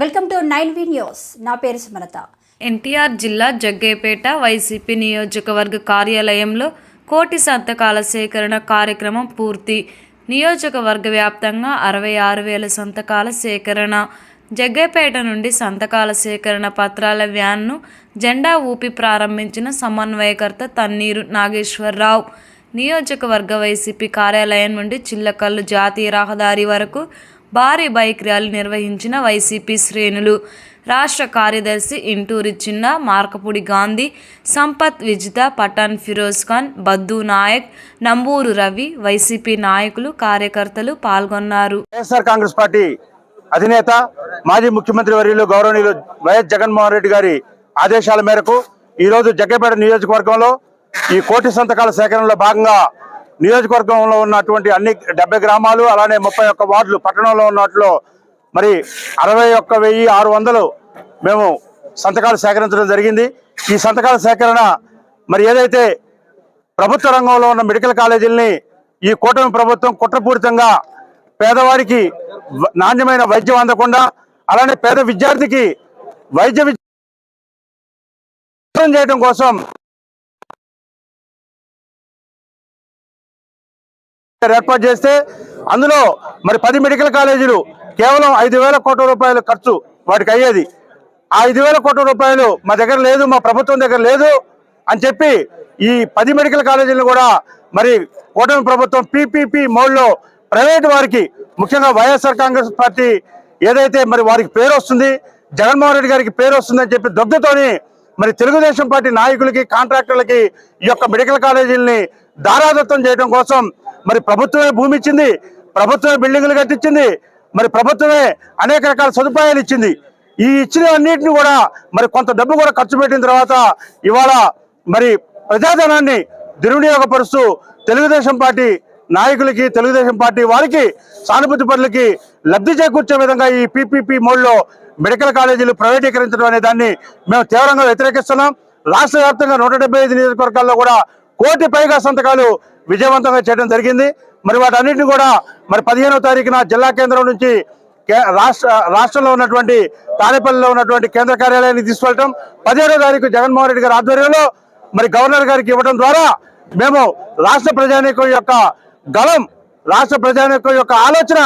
Welcome to nine V news. నా పేరు సుమలత. ఎన్టీఆర్ జిల్లా జగ్గేపేట వైసీపీ నియోజకవర్గ కార్యాలయంలో కోటి సంతకాల సేకరణ కార్యక్రమం పూర్తి. నియోజకవర్గ వ్యాప్తంగా అరవై ఆరు వేల సంతకాల సేకరణ. జగ్గేపేట నుండి సంతకాల సేకరణ పత్రాల వ్యాన్ను జెండా ఊపి ప్రారంభించిన సమన్వయకర్త తన్నీరు నాగేశ్వరరావు. నియోజకవర్గ వైసీపీ కార్యాలయం నుండి చిల్లకల్లు జాతీయ రహదారి వరకు భారీ బైక్ ర్యాలీ నిర్వహించిన వైసీపీ శ్రేణులు. రాష్ట్ర కార్యదర్శి ఇంటూరి చిన్న మార్కపుడి గాంధీ సంపత్ విజిత పఠాన్ ఫిరోజ్ ఖాన్ బద్దు నాయక్ నంబూరు రవి వైసీపీ నాయకులు కార్యకర్తలు పాల్గొన్నారు. వైఎస్ఆర్ కాంగ్రెస్ పార్టీ అధినేత మాజీ ముఖ్యమంత్రి వర్యులు గౌరవనీయులు వైఎస్ జగన్మోహన్ రెడ్డి గారి ఆదేశాల మేరకు ఈ రోజు జగ్గేపేట నియోజకవర్గంలో ఈ కోటి సంతకాల సేకరణలో భాగంగా నియోజకవర్గంలో ఉన్నటువంటి అన్ని డెబ్బై గ్రామాలు అలానే ముప్పై ఒక్క వార్డులు పట్టణంలో ఉన్నట్లు మరి అరవై ఒక్క వెయ్యి ఆరు వందలు మేము సంతకాలు సేకరించడం జరిగింది. ఈ సంతకాల సేకరణ మరి ఏదైతే ప్రభుత్వ రంగంలో ఉన్న మెడికల్ కాలేజీల్ని ఈ కూటమి ప్రభుత్వం కుట్రపూరితంగా పేదవారికి నాణ్యమైన వైద్యం అందకుండా అలానే పేద విద్యార్థికి వైద్య విద్య చేయడం కోసం ఏర్పాటు చేస్తే అందులో మరి పది మెడికల్ కాలేజీలు కేవలం ఐదు వేల కోట్ల రూపాయల ఖర్చు వాటికి అయ్యేది. ఆ ఐదు వేల కోట్ల రూపాయలు మా దగ్గర లేదు మా ప్రభుత్వం దగ్గర లేదు అని చెప్పి ఈ పది మెడికల్ కాలేజీలను కూడా మరి కూటమి ప్రభుత్వం పీపీపీ మోడ్లో ప్రైవేట్ వారికి ముఖ్యంగా వైఎస్ఆర్ కాంగ్రెస్ పార్టీ ఏదైతే మరి వారికి పేరు వస్తుంది జగన్మోహన్ రెడ్డి గారికి పేరు వస్తుందని చెప్పి దొబ్బతోని మరి తెలుగుదేశం పార్టీ నాయకులకి కాంట్రాక్టర్లకి ఈ యొక్క మెడికల్ కాలేజీలని దారాదత్తం చేయడం కోసం మరి ప్రభుత్వమే భూమి ఇచ్చింది ప్రభుత్వమే బిల్డింగులు కట్టించింది మరి ప్రభుత్వమే అనేక రకాల సదుపాయాలు ఇచ్చింది. ఈ ఇచ్చిన అన్నింటిని కూడా మరి కొంత డబ్బు కూడా ఖర్చు పెట్టిన తర్వాత ఇవాళ మరి ప్రజాధనాన్ని దుర్వినియోగపరుస్తూ తెలుగుదేశం పార్టీ నాయకులకి తెలుగుదేశం పార్టీ వారికి సానుభూతి పనులకి లబ్ధి చేకూర్చే విధంగా ఈ పీపీపీ మోడ్లో మెడికల్ కాలేజీలు ప్రైవేటీకరించడం అనే దాన్ని మేము తీవ్రంగా వ్యతిరేకిస్తున్నాం. రాష్ట్ర వ్యాప్తంగా నూట డెబ్బై ఐదు నియోజకవర్గాల్లో కూడా కోటి పైగా సంతకాలు విజయవంతంగా చేయడం జరిగింది. మరి వాటన్నిటిని కూడా మరి పదిహేనవ తారీఖున జిల్లా కేంద్రం నుంచి కే- రాష్ట్ర రాష్ట్రంలో ఉన్నటువంటి తాడేపల్లిలో ఉన్నటువంటి కేంద్ర కార్యాలయానికి తీసుకెళ్ళటం. పదిహేడో తారీఖు జగన్మోహన్ రెడ్డి గారి ఆధ్వర్యంలో మరి గవర్నర్ గారికి ఇవ్వడం ద్వారా మేము రాష్ట్ర ప్రజానీకం యొక్క గళం రాష్ట్ర ప్రజానీకం యొక్క ఆలోచన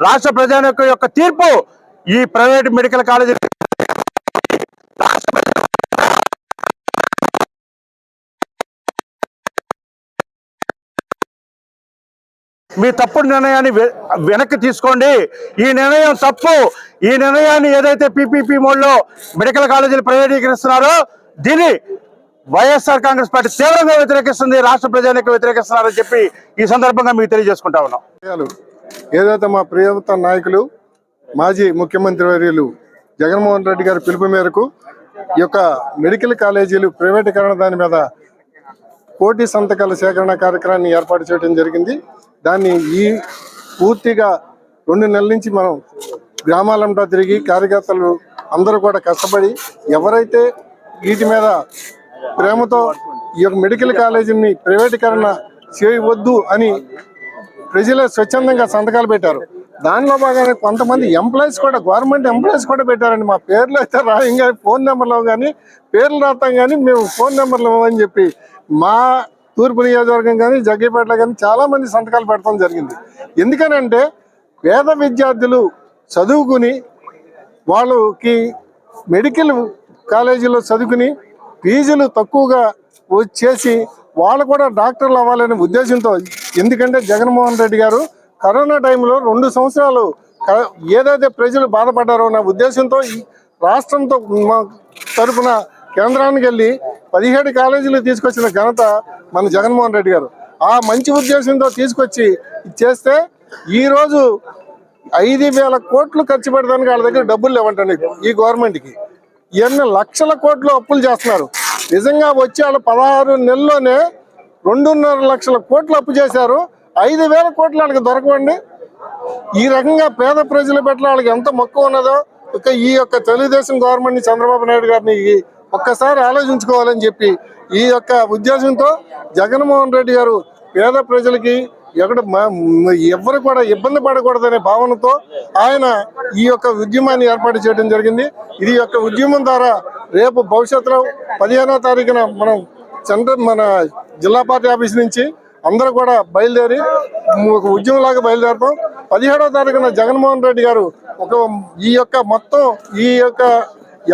రాష్ట్ర ప్రజానీకం యొక్క తీర్పు ఈ ప్రైవేట్ మెడికల్ కాలేజీ మీ తప్పుడు నిర్ణయాన్ని వె- వెనక్కి తీసుకోండి. ఈ నిర్ణయం తప్పు. ఈ నిర్ణయాన్ని ఏదైతే పీపీపీ మోడ్లో మెడికల్ కాలేజీలు ప్రైవేటీకరిస్తున్నారో దీన్ని వైఎస్ఆర్ కాంగ్రెస్ పార్టీ తీవ్రంగా వ్యతిరేకిస్తుంది రాష్ట్ర ప్రజానికి వ్యతిరేకిస్తున్నారని చెప్పి ఈ సందర్భంగా మీకు తెలియజేసుకుంటా ఉన్నాం. ఏదైతే మా ప్రియత నాయకులు మాజీ ముఖ్యమంత్రి వర్యులు జగన్మోహన్ రెడ్డి గారి పిలుపు మేరకు ఈ యొక్క మెడికల్ కాలేజీలు ప్రైవేటీకరణ దాని మీద కోటి సంతకాల సేకరణ కార్యక్రమాన్ని ఏర్పాటు చేయడం జరిగింది. దాన్ని ఈ పూర్తిగా రెండు నెలల నుంచి మనం గ్రామాలంతా తిరిగి కార్యకర్తలు అందరూ కూడా కష్టపడి ఎవరైతే వీటి మీద ప్రేమతో ఈ యొక్క మెడికల్ కాలేజీని ప్రైవేటీకరణ చేయవద్దు అని ప్రజలు స్వచ్ఛందంగా సంతకాలు పెట్టారు. దానిలో భాగంగా కొంతమంది ఎంప్లాయీస్ కూడా గవర్నమెంట్ ఎంప్లాయీస్ కూడా పెట్టారండి. మా పేర్లు అయితే రాయంగా ఫోన్ నెంబర్లు కానీ పేర్లు రాస్తాం కానీ మేము ఫోన్ నెంబర్లు అని చెప్పి మా తూర్పు నియోజకవర్గం కానీ జగ్గేపేటలో కానీ చాలా మంది సంతకాలు పెట్టడం జరిగింది. ఎందుకనంటే పేద విద్యార్థులు చదువుకుని వాళ్ళకి మెడికల్ కాలేజీలో చదువుకుని ఫీజులు తక్కువగా వచ్చేసి వాళ్ళు కూడా డాక్టర్లు అవ్వాలనే ఉద్దేశంతో ఎందుకంటే జగన్మోహన్ రెడ్డి గారు కరోనా టైంలో రెండు సంవత్సరాలు ఏదైతే ప్రజలు బాధపడ్డారో అన్న ఉద్దేశంతో ఈ రాష్ట్రంతో మా తరపున కేంద్రానికి వెళ్ళి పదిహేడు కాలేజీలు తీసుకొచ్చిన ఘనత మన జగన్మోహన్ రెడ్డి గారు. ఆ మంచి ఉద్దేశంతో తీసుకొచ్చి చేస్తే ఈరోజు ఐదు వేల కోట్లు ఖర్చు పెడతానికి వాళ్ళ దగ్గర డబ్బులు లేవంటండి ఈ గవర్నమెంట్కి. ఎన్ని లక్షల కోట్లు అప్పులు చేస్తున్నారు. నిజంగా వచ్చి వాళ్ళు పదహారు నెలల్లోనే రెండున్నర లక్షల కోట్లు అప్పు చేశారు. ఐదు వేల కోట్లు వాళ్ళకి దొరకవండి. ఈ రకంగా పేద ప్రజల పట్ల వాళ్ళకి ఎంత మక్కువ ఉన్నదో ఇక ఈ యొక్క తెలుగుదేశం గవర్నమెంట్ని చంద్రబాబు నాయుడు గారిని ఒక్కసారి ఆలోచించుకోవాలని చెప్పి ఈ యొక్క ఉద్దేశంతో జగన్మోహన్ రెడ్డి గారు పేద ప్రజలకి ఎక్కడ ఎవరు కూడా ఇబ్బంది పడకూడదనే భావనతో ఆయన ఈ యొక్క ఉద్యమాన్ని ఏర్పాటు చేయడం జరిగింది. ఇది యొక్క ఉద్యమం ద్వారా రేపు భవిష్యత్తులో పదిహేనో తారీఖున మనం సెంటర్ మన జిల్లా పార్టీ ఆఫీస్ నుంచి అందరూ కూడా బయలుదేరి ఒక ఉద్యమంలాగా బయలుదేరడం పదిహేడో తారీఖున జగన్మోహన్ రెడ్డి గారు ఒక ఈ యొక్క మొత్తం ఈ యొక్క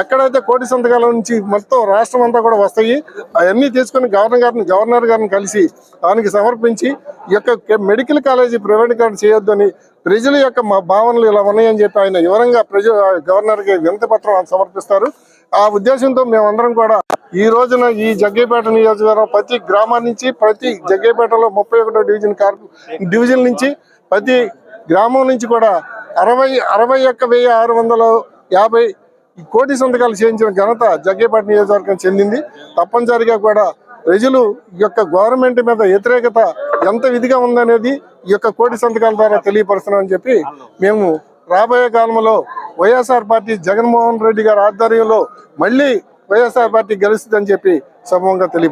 ఎక్కడైతే కోటి సంతకాల నుంచి మొత్తం రాష్ట్రం అంతా కూడా వస్తాయి అవన్నీ తీసుకుని గవర్నర్ గారిని గవర్నర్ గారిని కలిసి దానికి సమర్పించి ఈ యొక్క మెడికల్ కాలేజీ ప్రైవేటీకరణ చేయొద్దని ప్రజల యొక్క మా భావనలు ఇలా ఉన్నాయని చెప్పి ఆయన వివరంగా ప్రజ గవర్నర్కి వినతి పత్రం సమర్పిస్తారు. ఆ ఉద్దేశంతో మేమందరం కూడా ఈ రోజున ఈ జగ్గేపేట నియోజకవర్గం ప్రతి గ్రామం నుంచి ప్రతి జగ్గేపేటలో ముప్పై ఒకటో డివిజన్ కార్పు డివిజన్ నుంచి ప్రతి గ్రామం నుంచి కూడా అరవై అరవై ఒక్క వెయ్యి ఆరు వందల యాభై కోటి సంతకాలు చేయించిన ఘనత జగ్గేపేట నియోజకవర్గం చెందింది. తప్పనిసరిగా కూడా ప్రజలు ఈ యొక్క గవర్నమెంట్ మీద వ్యతిరేకత ఎంత విధిగా ఉందనేది ఈ యొక్క కోటి సంతకాల ద్వారా తెలియపరుస్తున్నామని చెప్పి మేము రాబోయే కాలంలో వైఎస్ఆర్ పార్టీ జగన్మోహన్ రెడ్డి గారి ఆధ్వర్యంలో మళ్ళీ వైఎస్ఆర్ పార్టీ గెలుస్తుందని చెప్పి సమూహంగా తెలియపరుస్తున్నాం